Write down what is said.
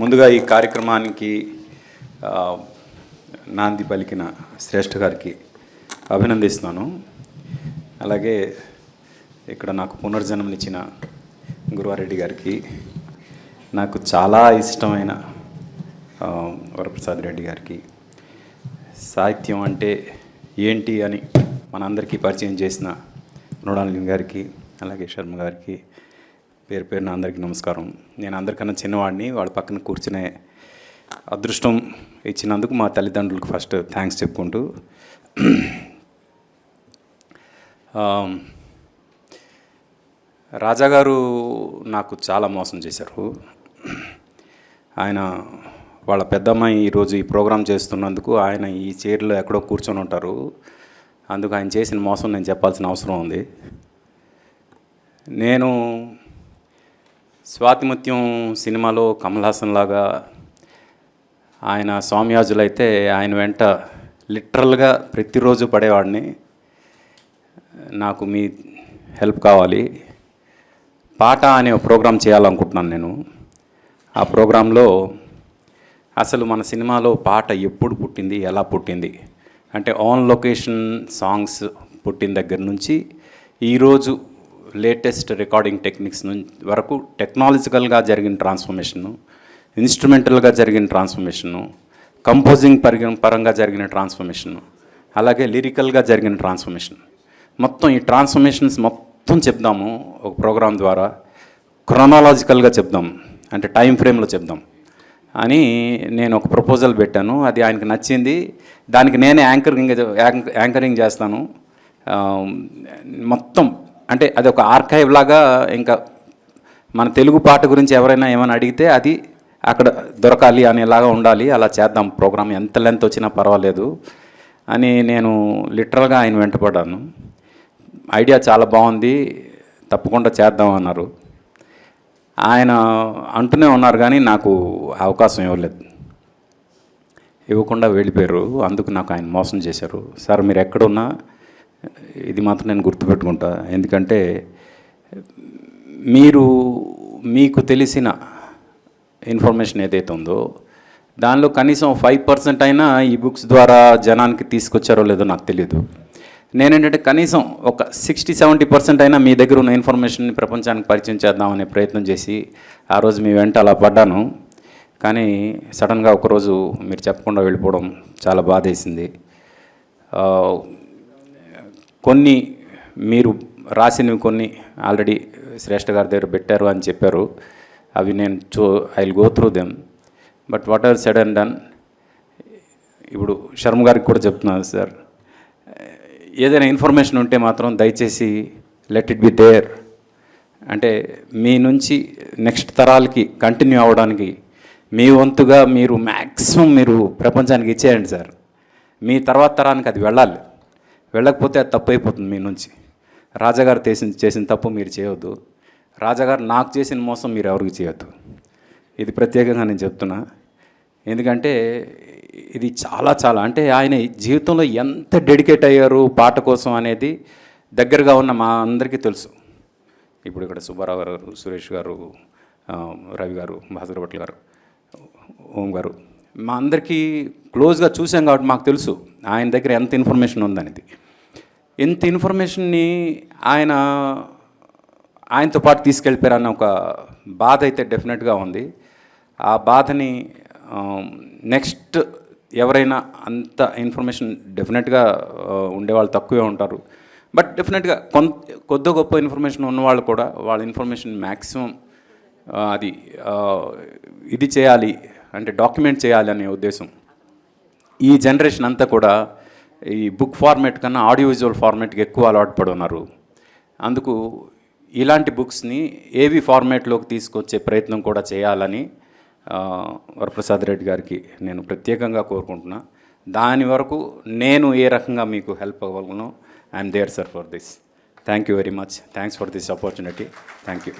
ముందుగా ఈ కార్యక్రమానికి నాంది పలికిన శ్రేష్ఠ గారికి అభినందిస్తున్నాను. అలాగే ఇక్కడ నాకు పునర్జన్మనిచ్చిన గురువారెడ్డి గారికి నాకు చాలా ఇష్టమైన వరప్రసాద్ రెడ్డి గారికి సాహిత్యం అంటే ఏంటి అని మనందరికీ పరిచయం చేసిన మృణాలిని గారికి అలాగే శర్మ గారికి పేరు పేరున అందరికీ నమస్కారం. నేను అందరికన్నా చిన్నవాడిని వాళ్ళ పక్కన కూర్చునే అదృష్టం ఇచ్చినందుకు మా తల్లిదండ్రులకు ఫస్ట్ థ్యాంక్స్ చెప్పుకుంటూ. రాజాగారు నాకు చాలా మోసం చేశారు. ఆయన వాళ్ళ పెద్దమ్మాయి ఈరోజు ఈ ప్రోగ్రాం చేస్తున్నందుకు ఆయన ఈ చైర్లో ఎక్కడో కూర్చొని ఉంటారు. అందుకు ఆయన చేసిన మోసం నేను చెప్పాల్సిన అవసరం ఉంది. నేను స్వాతిముత్యం సినిమాలో కమల్ హాసన్ లాగా ఆయన స్వామియాజులైతే ఆయన వెంట లిటరల్గా ప్రతిరోజు పడేవాడిని. నాకు మీ హెల్ప్ కావాలి. పాట అనే ప్రోగ్రాం చేయాలనుకుంటున్నాను నేను. ఆ ప్రోగ్రాంలో అసలు మన సినిమాలో పాట ఎప్పుడు పుట్టింది ఎలా పుట్టింది? అంటే ఆన్ లొకేషన్ సాంగ్స్ పుట్టిన దగ్గర నుంచి ఈరోజు లేటెస్ట్ రికార్డింగ్ టెక్నిక్స్ నుంచి వరకు టెక్నాలజికల్గా జరిగిన ట్రాన్స్ఫర్మేషను ఇన్స్ట్రుమెంటల్గా జరిగిన ట్రాన్స్ఫర్మేషను కంపోజింగ్ పరిగ పరంగా జరిగిన ట్రాన్స్ఫర్మేషను అలాగే లిరికల్గా జరిగిన ట్రాన్స్ఫర్మేషన్ మొత్తం ఈ ట్రాన్స్ఫర్మేషన్స్ మొత్తం చెప్దాము ఒక ప్రోగ్రాం ద్వారా. క్రొనాలజికల్గా చెప్దాం. అంటే టైం ఫ్రేమ్లో చెప్దాం. అని నేను ఒక ప్రపోజల్ పెట్టాను. అది ఆయనకి నచ్చింది. దానికి నేనే యాంకరింగ్ యాంకరింగ్ చేస్తాను. మొత్తం అంటే అది ఒక ఆర్కైవ్ లాగా ఇంకా మన తెలుగు పాట గురించి ఎవరైనా ఏమైనా అడిగితే అది అక్కడ దొరకాలి అనేలాగా ఉండాలి అలా చేద్దాం ప్రోగ్రామ్ ఎంత లెంత్ వచ్చినా పర్వాలేదు అని నేను లిటరల్గా ఆయన వెంటపడ్డాను ఐడియా చాలా బాగుంది తప్పకుండా చేద్దాం అన్నారు. ఆయన అంటూనే ఉన్నారు కానీ నాకు అవకాశం ఇవ్వలేదు. ఇవ్వకుండా వెళ్ళిపోయారు అందుకు నాకు ఆయన మోసం చేశారు. సార్ మీరు ఎక్కడున్నా ఇది మాత్రం నేను గుర్తుపెట్టుకుంటా. ఎందుకంటే మీరు మీకు తెలిసిన ఇన్ఫర్మేషన్ ఏదైతే ఉందో దానిలో కనీసం ఫైవ్ పర్సెంట్ అయినా ఈ బుక్స్ ద్వారా జనానికి తీసుకొచ్చారో లేదో నాకు తెలియదు నేనేంటంటే కనీసం ఒక సిక్స్టీ సెవెంటీ పర్సెంట్ అయినా మీ దగ్గర ఉన్న ఇన్ఫర్మేషన్ని ప్రపంచానికి పరిచయం చేద్దామనే ప్రయత్నం చేసి ఆ రోజు మీ వెంట అలా పడ్డాను. కానీ సడన్గా ఒకరోజు మీరు చెప్పకుండా వెళ్ళిపోవడం చాలా బాధేసింది. కొన్ని మీరు రాసినవి కొన్ని ఆల్రెడీ శ్రేష్ఠ గారి దగ్గర పెట్టారు అని చెప్పారు. అవి నేను చూ I will go through them but what are said and done ఇప్పుడు శర్మ గారికి కూడా చెప్తున్నాను సార్. ఏదైనా ఇన్ఫర్మేషన్ ఉంటే మాత్రం దయచేసి లెట్ ఇట్ బి దేర్ అంటే మీ నుంచి నెక్స్ట్ తరాలకి కంటిన్యూ అవ్వడానికి మీ వంతుగా మీరు మ్యాక్సిమం మీరు ప్రపంచానికి ఇచ్చేయండి సార్. మీ తర్వాత తరానికి అది వెళ్ళాలి. వెళ్ళకపోతే అది తప్పు అయిపోతుంది మీ నుంచి. రాజాగారు చేసిన చేసిన తప్పు మీరు చేయవద్దు రాజాగారు నాకు చేసిన మోసం మీరు ఎవరికి చేయొద్దు. ఇది ప్రత్యేకంగా నేను చెప్తున్నా. ఎందుకంటే ఇది చాలా చాలా అంటే ఆయన జీవితంలో ఎంత డెడికేట్ అయ్యారు పాట కోసం అనేది దగ్గరగా ఉన్న మా అందరికీ తెలుసు. ఇప్పుడు ఇక్కడ సుబ్బారావు గారు సురేష్ గారు రవి గారు భాస్కర్ భట్ల గారు ఓం గారు. మా అందరికీ క్లోజ్గా చూసాం కాబట్టి మాకు తెలుసు. ఆయన దగ్గర ఎంత ఇన్ఫర్మేషన్ ఉందనేది. ఇంత ఇన్ఫర్మేషన్ని ఆయన ఆయనతో పాటు తీసుకెళ్ళిపోయారన్న ఒక బాధ అయితే డెఫినెట్గా ఉంది. ఆ బాధని నెక్స్ట్ ఎవరైనా అంత ఇన్ఫర్మేషన్ డెఫినెట్గా ఉండేవాళ్ళు తక్కువే ఉంటారు. బట్ డెఫినెట్గా కొంత కొద్ది గొప్ప ఇన్ఫర్మేషన్ ఉన్నవాళ్ళు కూడా వాళ్ళ ఇన్ఫర్మేషన్ మ్యాక్సిమం అది ఇది చేయాలి అంటే డాక్యుమెంట్ చేయాలి అనే ఉద్దేశం. ఈ జనరేషన్ అంతా కూడా ఈ బుక్ ఫార్మేట్ కన్నా ఆడియో విజువల్ ఫార్మేట్కి ఎక్కువ అలవాటు పడి ఉన్నారు. అందుకు ఇలాంటి బుక్స్ని ఏవి ఫార్మేట్లోకి తీసుకొచ్చే ప్రయత్నం కూడా చేయాలని వరప్రసాద్ రెడ్డి గారికి నేను ప్రత్యేకంగా కోరుకుంటున్నా. దాని వరకు నేను ఏ రకంగా మీకు help అవ్వగలను I'm there sir for this thank you very much thanks for this opportunity thank you